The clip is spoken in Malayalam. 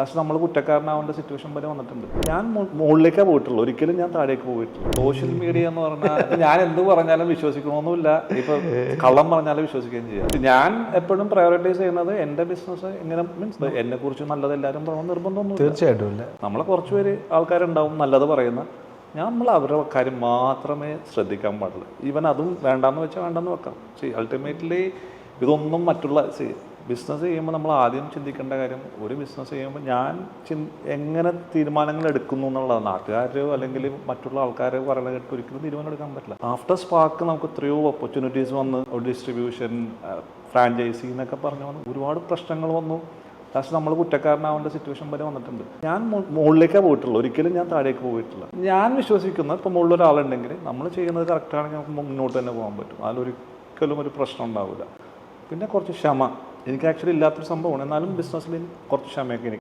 ലാസ്റ്റ് നമ്മൾ കുറ്റക്കാരനാവേണ്ട സിറ്റുവേഷൻ വരെ വന്നിട്ടുണ്ട്. ഞാൻ മുകളിലേക്കാണ് പോയിട്ടുള്ളൂ. ഒരിക്കലും ഞാൻ താഴേക്ക് പോയിട്ടില്ല. സോഷ്യൽ മീഡിയ എന്ന് പറഞ്ഞാൽ ഞാൻ എന്ത് പറഞ്ഞാലും വിശ്വസിക്കണമെന്നില്ല ഇപ്പൊ കള്ളം പറഞ്ഞാലും വിശ്വസിക്കുകയും ചെയ്യാം. ഞാൻ എപ്പോഴും പ്രയോറിറ്റൈസ് ചെയ്യുന്നത് എന്റെ ബിസിനസ് ഇങ്ങനെ മീൻസ് എന്നെ കുറിച്ച് നല്ലത് എല്ലാവരും പറയണം നിർബന്ധമൊന്നും തീർച്ചയായിട്ടും ഇല്ല. നമ്മളെ കുറച്ചുപേര് ആൾക്കാരുണ്ടാവും നല്ലത് പറയുന്ന. ഞാൻ നമ്മൾ അവരുടെ കാര്യം മാത്രമേ ശ്രദ്ധിക്കാൻ പാടുള്ളൂ. ഈവൻ അതും വേണ്ടാന്ന് വെച്ചാൽ വേണ്ടെന്ന് വെക്കാം. സി അൾട്ടിമേറ്റ്ലി ഇതൊന്നും മറ്റുള്ള സി ബിസിനസ് ചെയ്യുമ്പോൾ നമ്മൾ ആദ്യം ചിന്തിക്കേണ്ട കാര്യം ഒരു ബിസിനസ് ചെയ്യുമ്പോൾ ഞാൻ എങ്ങനെ തീരുമാനങ്ങൾ എടുക്കുന്നു എന്നുള്ളതാണ്. നാട്ടുകാരോ അല്ലെങ്കിൽ മറ്റുള്ള ആൾക്കാരോ പറയുന്നത് കേട്ട് ഒരിക്കലും തീരുമാനം എടുക്കാൻ പറ്റില്ല. ആഫ്റ്റർ സ്പാർക്ക് നമുക്ക് എത്രയോ ഓപ്പർച്യൂണിറ്റീസ് വന്ന് ഡിസ്ട്രിബ്യൂഷൻ ഫ്രാഞ്ചൈസി എന്നൊക്കെ പറഞ്ഞു വന്ന്. ഒരുപാട് പ്രശ്നങ്ങൾ വന്നു. ലാസ്റ്റ് നമ്മൾ കുറ്റക്കാരനാവേണ്ട സിറ്റുവേഷൻ വരെ വന്നിട്ടുണ്ട്. ഞാൻ മുകളിലേക്കാണ് മുകളിലേക്കേ പോയിട്ടുള്ളൂ. ഒരിക്കലും ഞാൻ താഴേക്ക് പോയിട്ടില്ല. ഞാൻ വിശ്വസിക്കുന്ന ഇപ്പോൾ മുകളിൽ ഒരാളുണ്ടെങ്കിൽ നമ്മൾ ചെയ്യുന്നത് കറക്റ്റാണെങ്കിൽ നമുക്ക് മുന്നോട്ട് തന്നെ പോകാൻ പറ്റും. അതിലൊരിക്കലും ഒരു പ്രശ്നം ഉണ്ടാവില്ല. പിന്നെ കുറച്ച് ക്ഷമ. എനിക്ക് ആക്ച്വലി ഇല്ലാത്തൊരു സംഭവമാണ്. എന്നാലും ബിസിനസ്സിൽ കുറച്ച് ക്ഷമയൊക്കെ എനിക്ക്